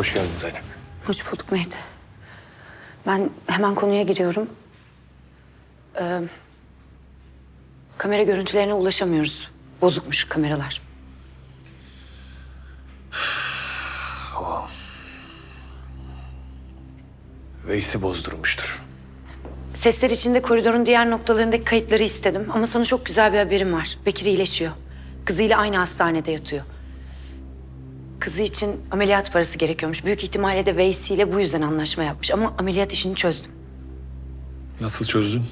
Hoş geldin Zeynep. Hoş bulduk Mehdi. Ben hemen konuya giriyorum. Ee, kamera görüntülerine ulaşamıyoruz. Bozukmuş kameralar. Veys'i bozdurmuştur. Sesler içinde koridorun diğer noktalarındaki kayıtları istedim. Ama sana çok güzel bir haberim var. Bekir iyileşiyor. Kızıyla aynı hastanede yatıyor. Kızı için ameliyat parası gerekiyormuş. Büyük ihtimalle de Veysi ile bu yüzden anlaşma yapmış. Ama ameliyat işini çözdüm. Nasıl çözdün?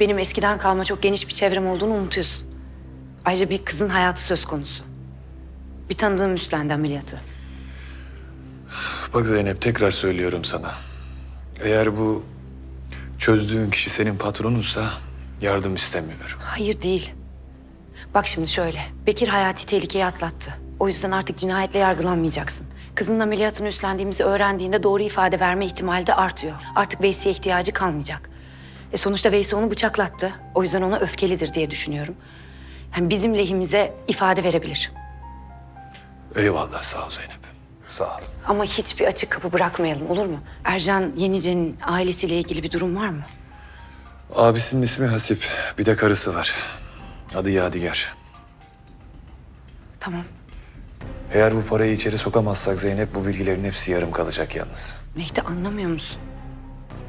Benim eskiden kalma çok geniş bir çevrem olduğunu unutuyorsun. Ayrıca bir kızın hayatı söz konusu. Bir tanıdığım üstlendi ameliyatı. Bak Zeynep tekrar söylüyorum sana. Eğer bu çözdüğün kişi senin patronunsa yardım istemiyorum. Hayır değil. Bak şimdi şöyle. Bekir hayati tehlikeyi atlattı. O yüzden artık cinayetle yargılanmayacaksın. Kızının ameliyatını üstlendiğimizi öğrendiğinde doğru ifade verme ihtimali de artıyor. Artık Veysi'ye ihtiyacı kalmayacak. E sonuçta Veysi onu bıçaklattı. O yüzden ona öfkelidir diye düşünüyorum. Yani bizim lehimize ifade verebilir. Eyvallah sağ ol Zeynep. Sağ ol. Ama hiçbir açık kapı bırakmayalım olur mu? Ercan Yenice'nin ailesiyle ilgili bir durum var mı? Abisinin ismi Hasip. Bir de karısı var. Adı Yadigar. Tamam. Eğer bu parayı içeri sokamazsak Zeynep bu bilgilerin hepsi yarım kalacak yalnız. Mehdi anlamıyor musun?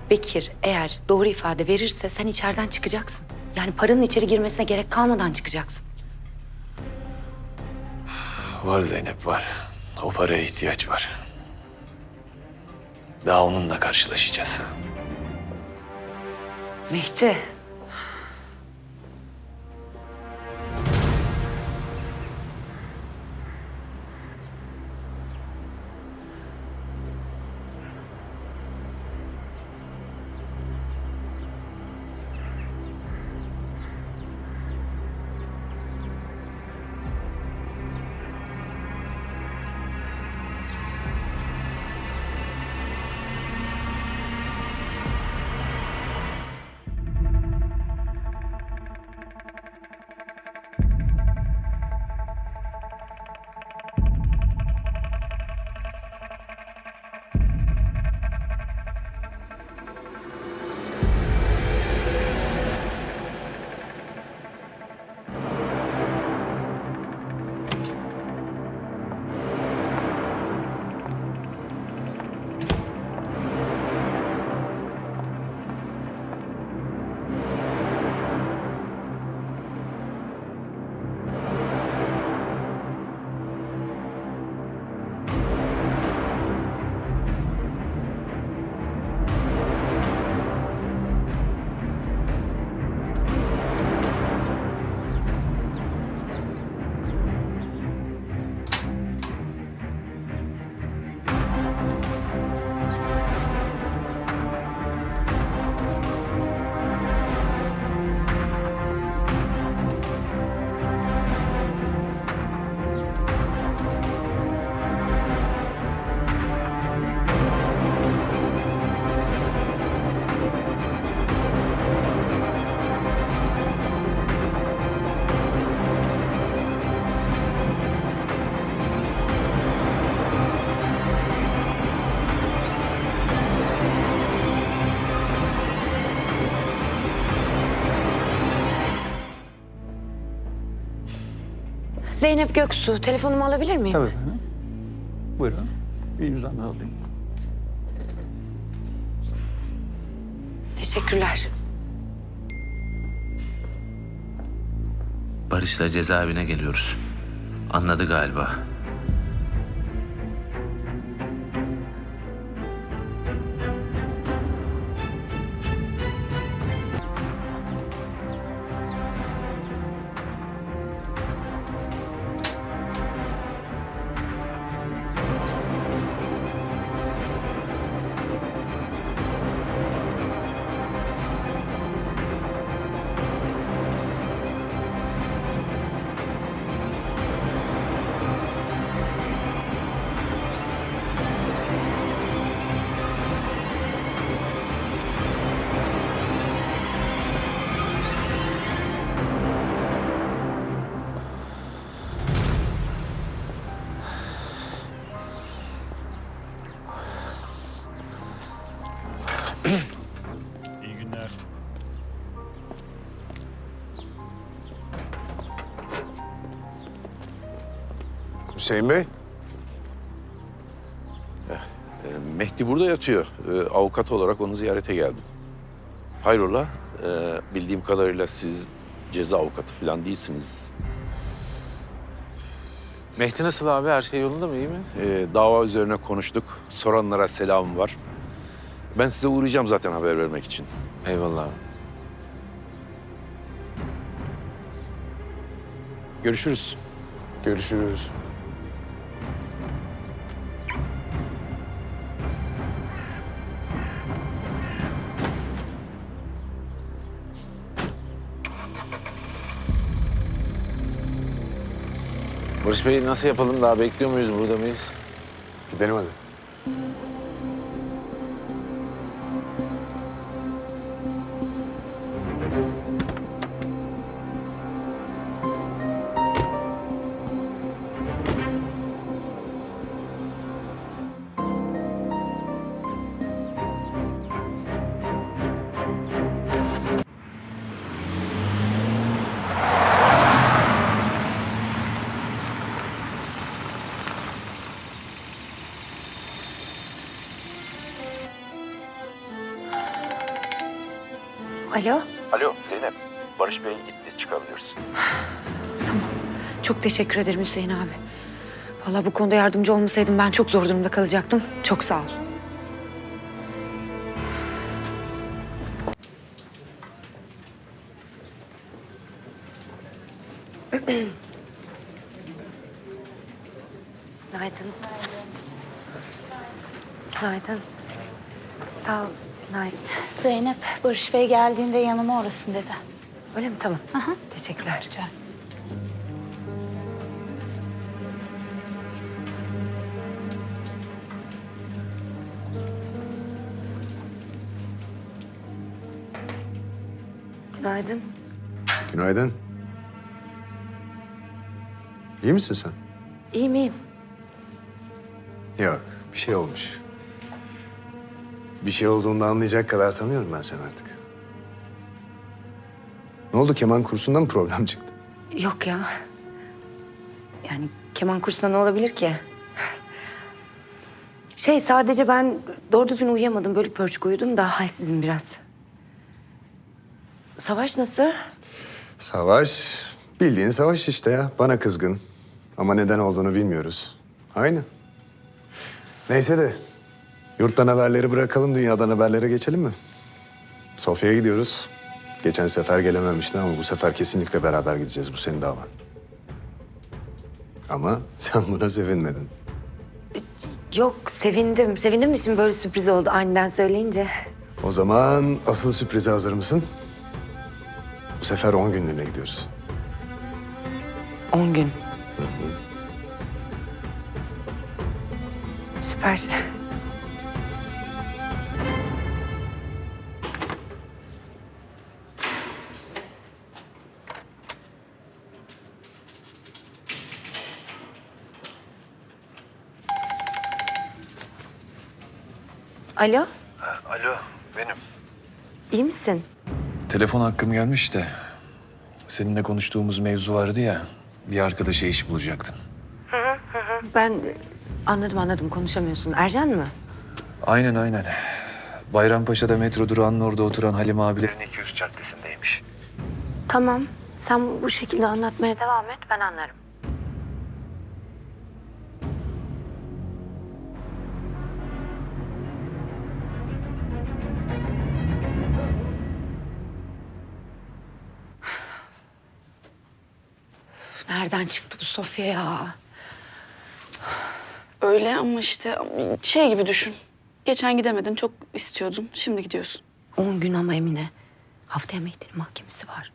Bekir eğer doğru ifade verirse sen içeriden çıkacaksın. Yani paranın içeri girmesine gerek kalmadan çıkacaksın. Var Zeynep var. O paraya ihtiyaç var. Daha onunla karşılaşacağız. Mehdi. Zeynep Göksu, telefonumu alabilir miyim? Tabii efendim. Buyurun. Bir yüzden alayım. Teşekkürler. Barış'la cezaevine geliyoruz. Anladı galiba. Hüseyin Bey. E, Mehdi burada yatıyor. E, Avukat olarak onu ziyarete geldim. Hayrola? E, Bildiğim kadarıyla siz ceza avukatı falan değilsiniz. Mehdi nasıl abi? Her şey yolunda mı? iyi mi? E, Dava üzerine konuştuk. Soranlara selam var. Ben size uğrayacağım zaten haber vermek için. Eyvallah abi. Görüşürüz. Görüşürüz. Barış Bey nasıl yapalım? Daha bekliyor muyuz? Burada mıyız? Gidelim hadi. Alo? Alo Zeynep. Barış Bey gitti. Çıkabilirsin. Tamam. Çok teşekkür ederim Hüseyin abi. Vallahi bu konuda yardımcı olmasaydım ben çok zor durumda kalacaktım. Çok sağ ol. Günaydın. Zeynep, Barış Bey geldiğinde yanıma uğrasın dedi. Öyle mi? Tamam. Teşekkürler. Rica Günaydın. Günaydın. İyi misin sen? İyiyim iyiyim. Yok, bir şey olmuş. Bir şey olduğunu anlayacak kadar tanıyorum ben seni artık. Ne oldu keman kursunda mı problem çıktı? Yok ya. Yani keman kursunda ne olabilir ki? Şey sadece ben doğru düzgün uyuyamadım. Bölük pörçük uyudum da halsizim biraz. Savaş nasıl? Savaş, bildiğin savaş işte ya. Bana kızgın. Ama neden olduğunu bilmiyoruz. Aynı. Neyse de yurttan haberleri bırakalım, dünyadan haberlere geçelim mi? Sofya'ya gidiyoruz. Geçen sefer gelememiştin ama bu sefer kesinlikle beraber gideceğiz. Bu senin davan. Ama sen buna sevinmedin. Yok sevindim. Sevindim de şimdi böyle sürpriz oldu aniden söyleyince. O zaman asıl sürprize hazır mısın? Bu sefer on günlüğüne gidiyoruz. On gün. Süper. Alo, Alo, benim. iyi misin? Telefon hakkım gelmiş de. Seninle konuştuğumuz mevzu vardı ya. Bir arkadaşa iş bulacaktın. Ben anladım anladım konuşamıyorsun. Ercan mı? Aynen aynen. Bayrampaşa'da metro durağının orada oturan Halim abilerin 200 caddesindeymiş. Tamam. Sen bu şekilde anlatmaya devam et. Ben anlarım. Nereden çıktı bu Sofya ya? Öyle ama işte şey gibi düşün. Geçen gidemedin, çok istiyordun. Şimdi gidiyorsun. On gün ama Emine. Haftaya Mehdi'nin mahkemesi var.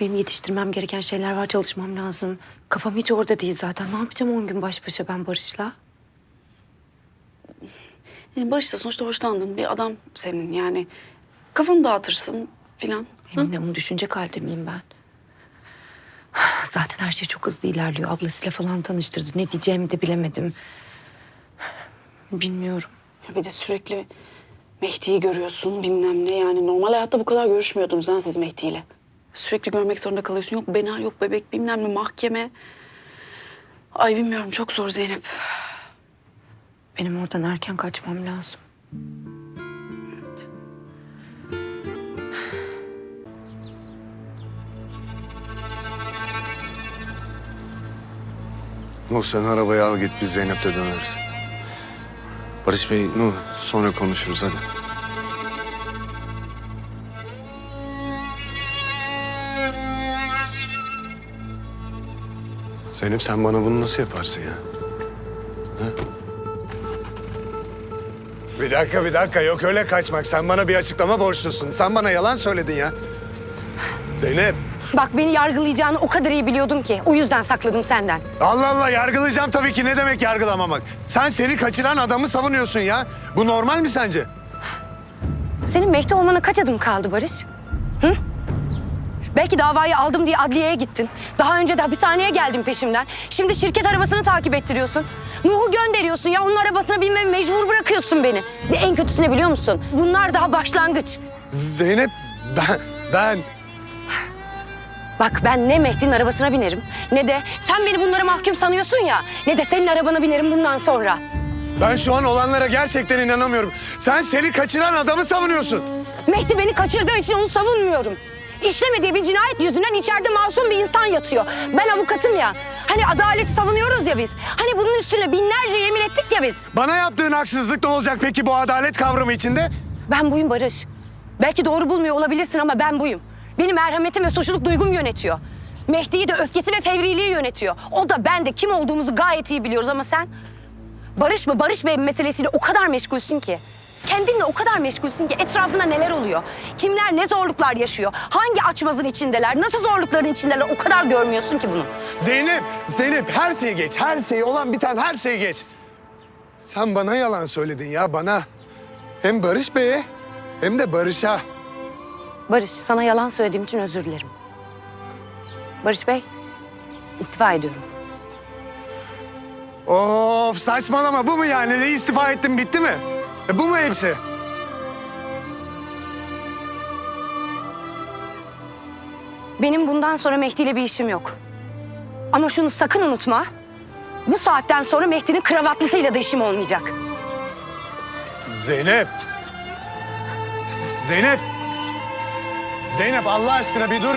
Benim yetiştirmem gereken şeyler var, çalışmam lazım. Kafam hiç orada değil zaten. Ne yapacağım on gün baş başa ben Barış'la? Yani Barış da sonuçta hoşlandın. Bir adam senin yani. Kafanı dağıtırsın filan. Emine onu düşünecek halde miyim ben? Zaten her şey çok hızlı ilerliyor. Ablasıyla falan tanıştırdı. Ne diyeceğimi de bilemedim. Bilmiyorum. Ya Bir de sürekli Mehdi'yi görüyorsun bilmem ne yani normal hayatta bu kadar görüşmüyordunuz ha siz Mehdi'yle. Sürekli görmek zorunda kalıyorsun. Yok Benal yok bebek bilmem ne mahkeme. Ay bilmiyorum çok zor Zeynep. Benim oradan erken kaçmam lazım. Nuh sen arabayı al git biz Zeynep'le döneriz. Barış Bey Nuh sonra konuşuruz hadi. Zeynep sen bana bunu nasıl yaparsın ya? Ha? Bir dakika bir dakika yok öyle kaçmak. Sen bana bir açıklama borçlusun. Sen bana yalan söyledin ya. Zeynep. Bak beni yargılayacağını o kadar iyi biliyordum ki. O yüzden sakladım senden. Allah Allah yargılayacağım tabii ki. Ne demek yargılamamak? Sen seni kaçıran adamı savunuyorsun ya. Bu normal mi sence? Senin Mehdi olmana kaç adım kaldı Barış? Hı? Belki davayı aldım diye adliyeye gittin. Daha önce de hapishaneye geldin peşimden. Şimdi şirket arabasını takip ettiriyorsun. Nuh'u gönderiyorsun ya. Onun arabasına binmemi mecbur bırakıyorsun beni. Ve en kötüsünü biliyor musun? Bunlar daha başlangıç. Zeynep ben ben Bak ben ne Mehdi'nin arabasına binerim ne de sen beni bunlara mahkum sanıyorsun ya ne de senin arabana binerim bundan sonra. ben şu an olanlara gerçekten inanamıyorum. Sen seni kaçıran adamı savunuyorsun. Mehdi beni kaçırdığı için onu savunmuyorum. İşlemediği bir cinayet yüzünden içeride masum bir insan yatıyor. Ben avukatım ya. Hani adalet savunuyoruz ya biz. Hani bunun üstüne binlerce yemin ettik ya biz. Bana yaptığın haksızlık ne olacak peki bu adalet kavramı içinde? Ben buyum Barış. Belki doğru bulmuyor olabilirsin ama ben buyum. Benim merhametim ve suçluluk duygum yönetiyor. Mehdi'yi de öfkesi ve fevriliği yönetiyor. O da ben de kim olduğumuzu gayet iyi biliyoruz ama sen... Barış mı Barış Bey meselesiyle o kadar meşgulsün ki. Kendinle o kadar meşgulsün ki etrafında neler oluyor? Kimler ne zorluklar yaşıyor? Hangi açmazın içindeler? Nasıl zorlukların içindeler? O kadar görmüyorsun ki bunu. Zeynep, Zeynep her şeyi geç. Her şeyi olan biten her şeyi geç. Sen bana yalan söyledin ya bana. Hem Barış Bey'e hem de Barış'a. Barış sana yalan söylediğim için özür dilerim. Barış Bey istifa ediyorum. Of saçmalama bu mu yani? Ne istifa ettim bitti mi? E, bu mu hepsi? Benim bundan sonra Mehdi ile bir işim yok. Ama şunu sakın unutma. Bu saatten sonra Mehdi'nin kravatlısıyla da işim olmayacak. Zeynep. Zeynep. Zeynep Allah aşkına bir dur.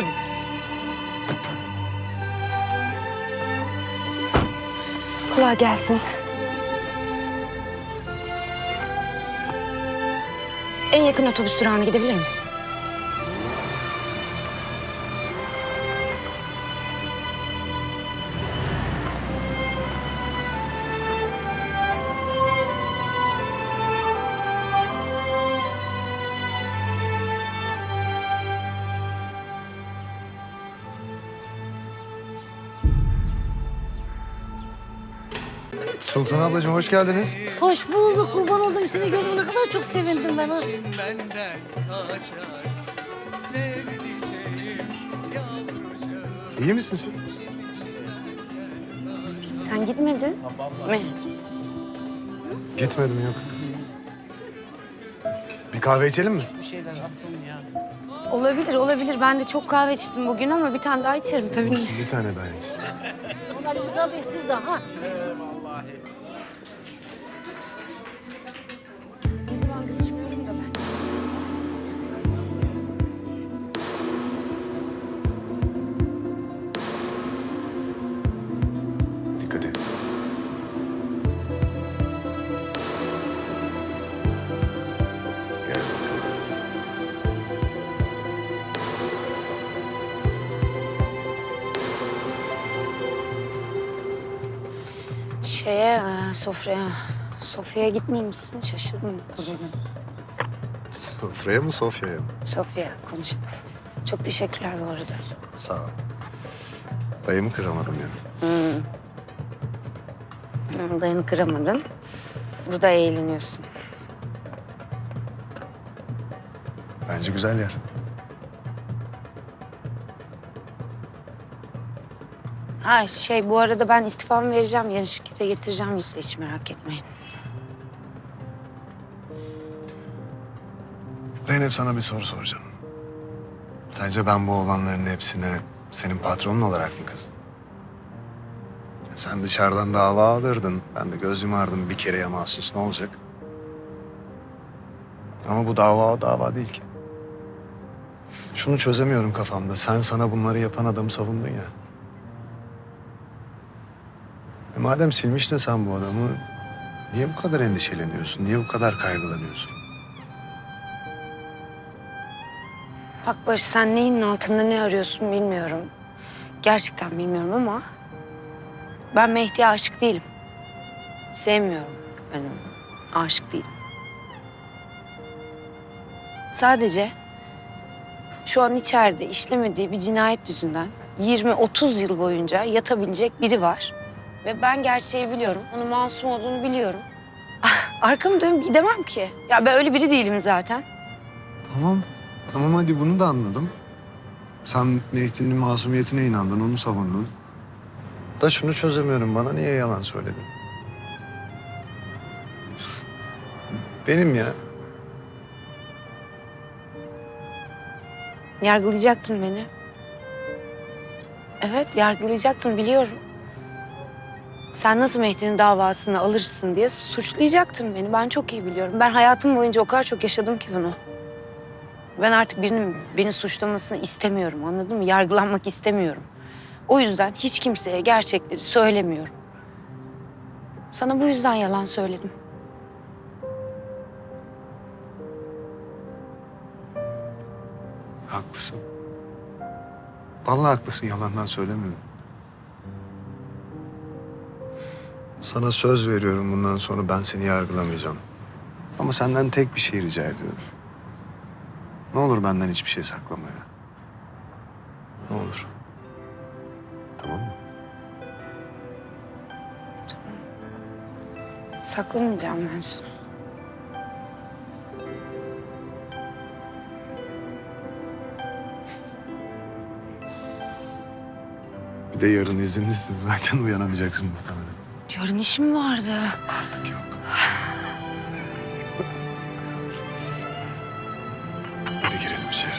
Kolay gelsin. En yakın otobüs durağına gidebilir miyiz? Sultan ablacığım hoş geldiniz. Hoş bulduk. Kurban oldum seni gördüm. Ne kadar çok sevindim ben. İyi misin sen? Sen gitmedin mi? Gitmedim yok. Bir kahve içelim mi? Olabilir, olabilir. Ben de çok kahve içtim bugün ama bir tane daha içerim tabii. Bir tane daha iç. Onlar Bey siz de ha. Şeye, e, sofraya, sofyaya gitmemişsin. Şaşırdım. Sofraya mı Sofya'ya mı? Sofya konuşalım. Çok teşekkürler bu arada. Sağ ol. Dayımı kıramadım ya. Hı, Dayanı kıramadın. Burada eğleniyorsun. Bence güzel yer. Ha şey bu arada ben istifamı vereceğim. Yarın şirkete getireceğim size hiç merak etmeyin. Zeynep sana bir soru soracağım. Sence ben bu olanların hepsine senin patronun olarak mı kızdım? Sen dışarıdan dava alırdın. Ben de göz yumardım bir kereye mahsus ne olacak? Ama bu dava o dava değil ki. Şunu çözemiyorum kafamda. Sen sana bunları yapan adamı savundun ya. E madem silmiştin sen bu adamı, niye bu kadar endişeleniyorsun? Niye bu kadar kaygılanıyorsun? Bak Barış sen neyin altında ne arıyorsun bilmiyorum. Gerçekten bilmiyorum ama ben Mehdi'ye aşık değilim. Sevmiyorum ben onu. Aşık değilim. Sadece şu an içeride işlemediği bir cinayet yüzünden 20-30 yıl boyunca yatabilecek biri var. Ve ben gerçeği biliyorum. Onun masum olduğunu biliyorum. Ah, Arkamı dönüp gidemem ki. Ya ben öyle biri değilim zaten. Tamam. Tamam hadi bunu da anladım. Sen Mehdi'nin masumiyetine inandın, onu savundun. Da şunu çözemiyorum. Bana niye yalan söyledin? Benim ya. Yargılayacaktın beni. Evet, yargılayacaktın biliyorum. Sen nasıl Mehdi'nin davasını alırsın diye suçlayacaktın beni. Ben çok iyi biliyorum. Ben hayatım boyunca o kadar çok yaşadım ki bunu. Ben artık birinin beni suçlamasını istemiyorum, anladın mı? Yargılanmak istemiyorum. O yüzden hiç kimseye gerçekleri söylemiyorum. Sana bu yüzden yalan söyledim. Haklısın. Vallahi haklısın. Yalandan söylemiyorum. Sana söz veriyorum bundan sonra ben seni yargılamayacağım. Ama senden tek bir şey rica ediyorum. Ne olur benden hiçbir şey saklama ya. Ne olur. Tamam mı? Saklamayacağım ben söz. Bir de yarın izinlisin zaten uyanamayacaksın muhtemelen. Yarın işim vardı. Artık yok. Hadi girelim içeri.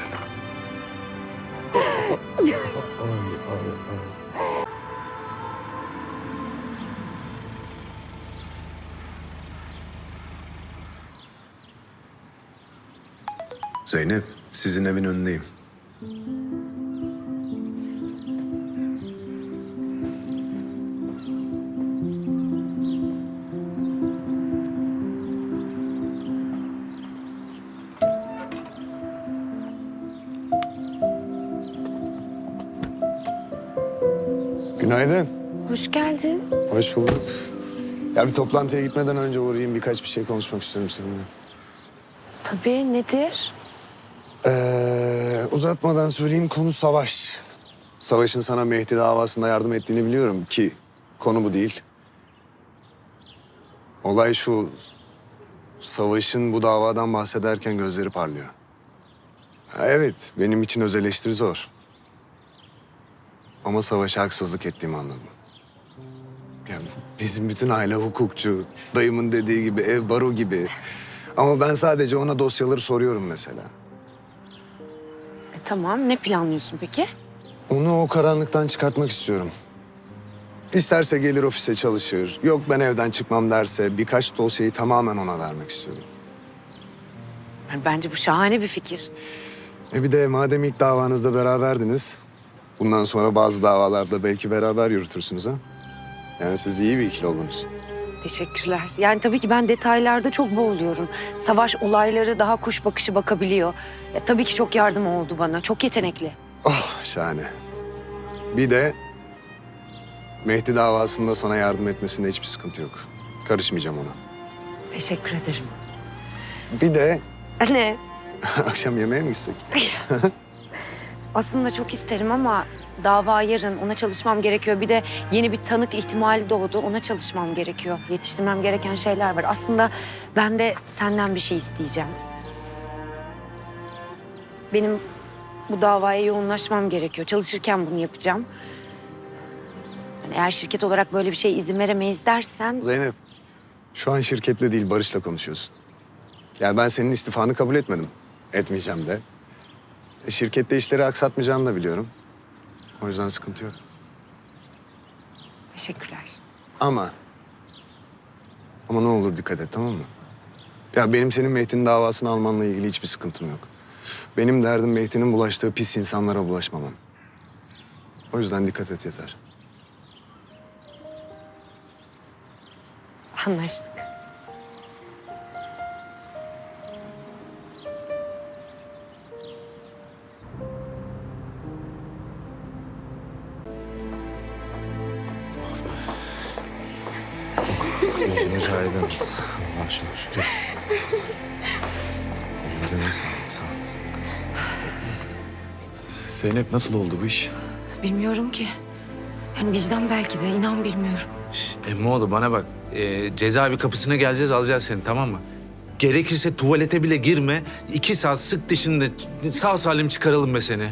Zeynep, sizin evin önündeyim. Hoş geldin. Hoş bulduk. Ya bir toplantıya gitmeden önce uğrayayım birkaç bir şey konuşmak istiyorum seninle. Tabii nedir? Ee, uzatmadan söyleyeyim konu Savaş. Savaş'ın sana Mehdi davasında yardım ettiğini biliyorum ki konu bu değil. Olay şu. Savaş'ın bu davadan bahsederken gözleri parlıyor. Ha, evet, benim için öz eleştiri zor. Ama Savaş'a haksızlık ettiğimi anladım. Yani bizim bütün aile hukukçu, dayımın dediği gibi ev baro gibi. Ama ben sadece ona dosyaları soruyorum mesela. E, tamam ne planlıyorsun peki? Onu o karanlıktan çıkartmak istiyorum. İsterse gelir ofise çalışır. Yok ben evden çıkmam derse birkaç dosyayı tamamen ona vermek istiyorum. Yani bence bu şahane bir fikir. E bir de madem ilk davanızda beraberdiniz... ...bundan sonra bazı davalarda belki beraber yürütürsünüz ha? Yani siz iyi bir ikili oldunuz. Teşekkürler. Yani tabii ki ben detaylarda çok boğuluyorum. Savaş olayları daha kuş bakışı bakabiliyor. Ya, tabii ki çok yardım oldu bana. Çok yetenekli. Oh şahane. Bir de Mehdi davasında sana yardım etmesinde hiçbir sıkıntı yok. Karışmayacağım ona. Teşekkür ederim. Bir de Ne? akşam yemeğe mi gitsek? Aslında çok isterim ama dava yarın. Ona çalışmam gerekiyor. Bir de yeni bir tanık ihtimali doğdu. Ona çalışmam gerekiyor. Yetiştirmem gereken şeyler var. Aslında ben de senden bir şey isteyeceğim. Benim bu davaya yoğunlaşmam gerekiyor. Çalışırken bunu yapacağım. Yani eğer şirket olarak böyle bir şeye izin veremeyiz dersen... Zeynep, şu an şirketle değil Barış'la konuşuyorsun. Yani ben senin istifanı kabul etmedim. Etmeyeceğim de. E, şirkette işleri aksatmayacağını da biliyorum. O yüzden sıkıntı yok. Teşekkürler. Ama... Ama ne olur dikkat et tamam mı? Ya benim senin Mehdi'nin davasını almanla ilgili hiçbir sıkıntım yok. Benim derdim Mehdi'nin bulaştığı pis insanlara bulaşmamam. O yüzden dikkat et yeter. Anlaştık. Gözünüz aydın. Allah çok şükür. Ellerine sağlık, sağ olasın. Zeynep nasıl oldu bu iş? Bilmiyorum ki. Yani vicdan belki de inan bilmiyorum. Emmoğlu bana bak. Ee, cezaevi kapısına geleceğiz, alacağız seni tamam mı? Gerekirse tuvalete bile girme. İki saat sık dişinde sağ salim çıkaralım be seni.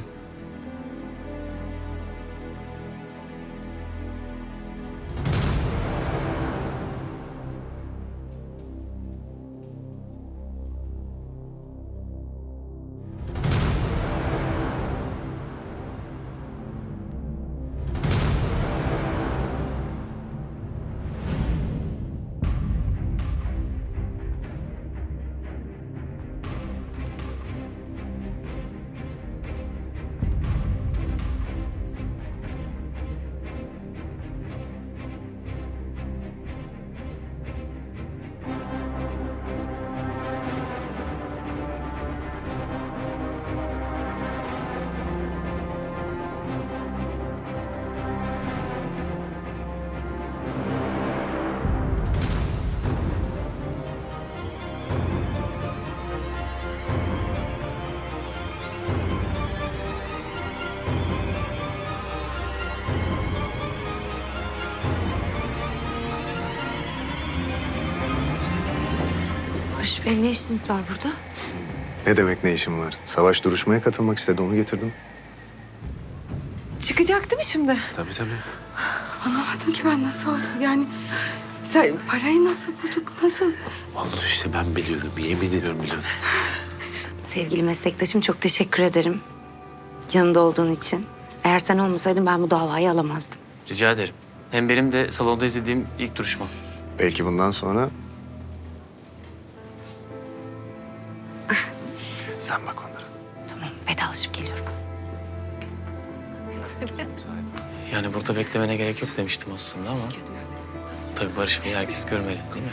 Bey ne işiniz var burada? Ne demek ne işim var? Savaş duruşmaya katılmak istedi onu getirdim. Çıkacak değil mi şimdi? Tabii tabii. Anlamadım ki ben nasıl oldu. Yani sen parayı nasıl bulduk? Nasıl? Oldu işte ben biliyordum. Yemin ediyorum biliyordum. Sevgili meslektaşım çok teşekkür ederim. Yanımda olduğun için. Eğer sen olmasaydın ben bu davayı alamazdım. Rica ederim. Hem benim de salonda izlediğim ilk duruşma. Belki bundan sonra... Yani burada beklemene gerek yok demiştim aslında ama... Tabii Barış Bey'i herkes görmeli değil mi?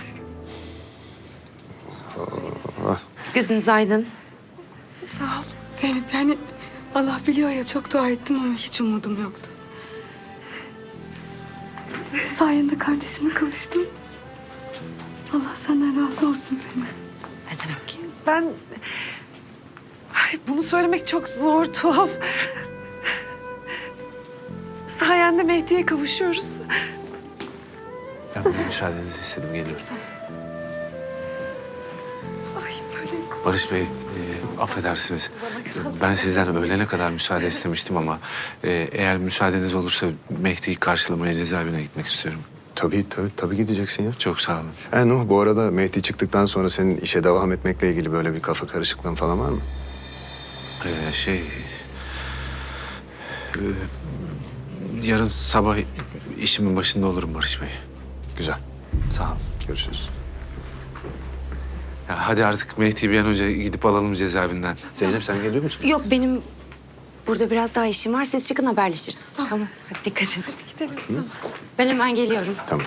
Gözünüz aydın. Sağ ol Zeynep. Yani Allah biliyor ya çok dua ettim ama hiç umudum yoktu. Sayende kardeşime kavuştum. Allah senden razı olsun Zeynep. Ne demek? Ben... Ay, bunu söylemek çok zor, tuhaf. Sayende Mehdi'ye kavuşuyoruz. Ben bir müsaadenizi istedim, geliyorum. Ay böyle Barış Bey, e, affedersiniz. Ben sizden öğlene kadar müsaade istemiştim ama... e, eğer müsaadeniz olursa Mehdi'yi karşılamaya cezaevine gitmek istiyorum. Tabii tabii tabii gideceksin ya. Çok sağ olun. E Nuh bu arada Mehdi çıktıktan sonra senin işe devam etmekle ilgili böyle bir kafa karışıklığın falan var mı? Ee, şey... e, yarın sabah işimin başında olurum Barış Bey. Güzel. Sağ olun. Görüşürüz. Ya hadi artık Mehdi'yi bir an önce gidip alalım cezaevinden. Zeynep sen geliyor musun? Yok benim burada biraz daha işim var. Siz çıkın haberleşiriz. Tamam. Hadi dikkat edin. gidelim. Ben hemen geliyorum. Tamam.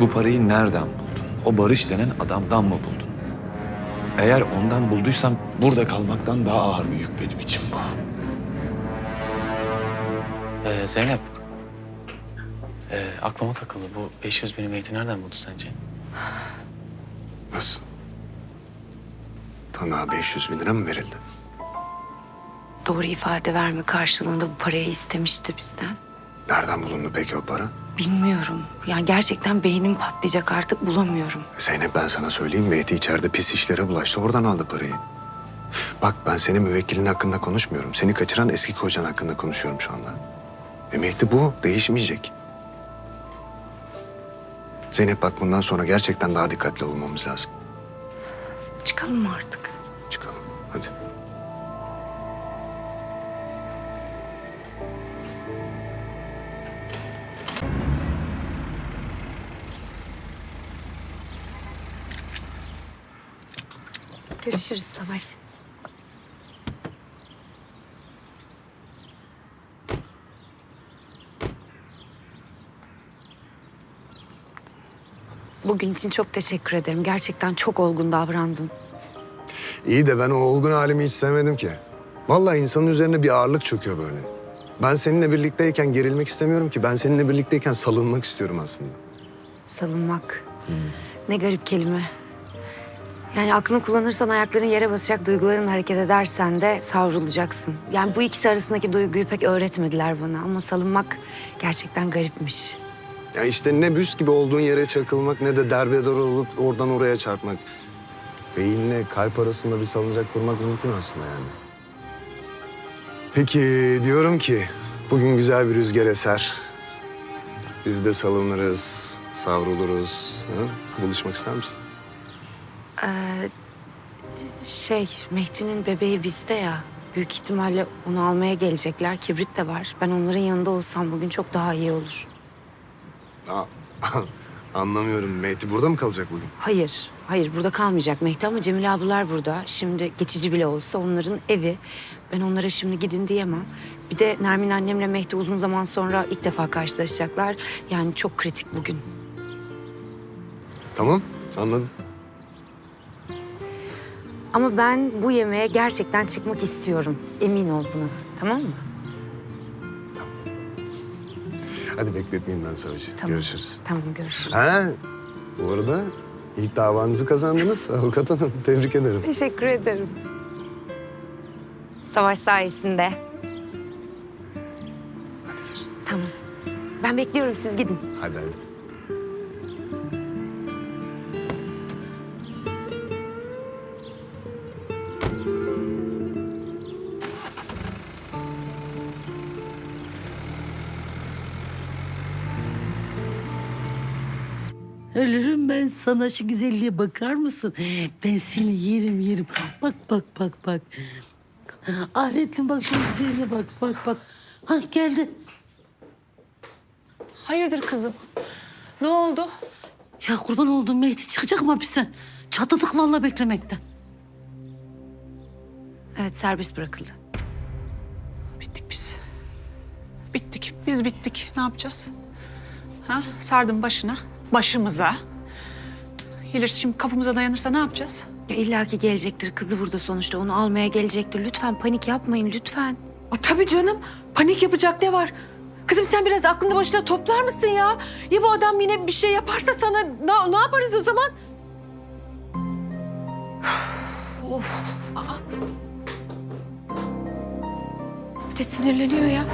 Bu parayı nereden buldun? O Barış denen adamdan mı buldun? Eğer ondan bulduysan burada kalmaktan daha ağır bir yük benim için bu. Ee, Zeynep. Ee, aklıma takıldı. Bu 500 bin Mehdi nereden buldu sence? Nasıl? Tanığa 500 bin lira mı verildi? Doğru ifade verme karşılığında bu parayı istemişti bizden. Nereden bulundu peki o para? Bilmiyorum. Yani gerçekten beynim patlayacak artık bulamıyorum. Zeynep ben sana söyleyeyim Mehdi içeride pis işlere bulaştı oradan aldı parayı. Bak ben senin müvekkilin hakkında konuşmuyorum. Seni kaçıran eski kocan hakkında konuşuyorum şu anda. Ve Mehdi bu. Değişmeyecek. Zeynep bak bundan sonra gerçekten daha dikkatli olmamız lazım. Çıkalım mı artık? Görüşürüz Savaş. Bugün için çok teşekkür ederim. Gerçekten çok olgun davrandın. İyi de ben o olgun halimi hiç sevmedim ki. Vallahi insanın üzerine bir ağırlık çöküyor böyle. Ben seninle birlikteyken gerilmek istemiyorum ki. Ben seninle birlikteyken salınmak istiyorum aslında. Salınmak. Ne garip kelime. Yani aklını kullanırsan ayakların yere basacak, duyguların hareket edersen de savrulacaksın. Yani bu ikisi arasındaki duyguyu pek öğretmediler bana ama salınmak gerçekten garipmiş. Ya işte ne büs gibi olduğun yere çakılmak ne de derbeder olup oradan oraya çarpmak. Beyinle kalp arasında bir salıncak kurmak mümkün aslında yani. Peki diyorum ki bugün güzel bir rüzgar eser. Biz de salınırız, savruluruz. Ha? Buluşmak ister misin? Ee, şey, Mehdi'nin bebeği bizde ya. Büyük ihtimalle onu almaya gelecekler. Kibrit de var. Ben onların yanında olsam bugün çok daha iyi olur. Aa, anlamıyorum. Mehdi burada mı kalacak bugün? Hayır, hayır burada kalmayacak Mehdi ama Cemile ablalar burada. Şimdi geçici bile olsa onların evi. Ben onlara şimdi gidin diyemem. Bir de Nermin annemle Mehdi uzun zaman sonra ilk defa karşılaşacaklar. Yani çok kritik bugün. Tamam, anladım. Ama ben bu yemeğe gerçekten çıkmak istiyorum. Emin ol buna. Tamam mı? Hadi bekletmeyeyim ben savaşı. Tamam. Görüşürüz. Tamam görüşürüz. Ha, bu arada ilk davanızı kazandınız avukat hanım. Tebrik ederim. Teşekkür ederim. Savaş sayesinde. Hadi gir. Tamam. Ben bekliyorum siz gidin. Hadi hadi. Ben sana şu güzelliğe bakar mısın? Ben seni yerim yerim. Bak bak bak bak. Ahrettin bak şu güzelliğe bak bak bak. Hah geldi. Hayırdır kızım? Ne oldu? Ya kurban olduğum Mehdi çıkacak mı hapisten? Çatladık vallahi beklemekten. Evet serbest bırakıldı. Bittik biz. Bittik. Biz bittik. Ne yapacağız? Ha? Sardım başına. Başımıza. Gelir şimdi kapımıza dayanırsa ne yapacağız? Ya İlla ki gelecektir. Kızı burada sonuçta. Onu almaya gelecektir. Lütfen panik yapmayın lütfen. Aa, tabii canım. Panik yapacak ne var? Kızım sen biraz aklını başına toplar mısın ya? Ya bu adam yine bir şey yaparsa sana ne, ne yaparız o zaman? of. Aa. Bir de sinirleniyor ya.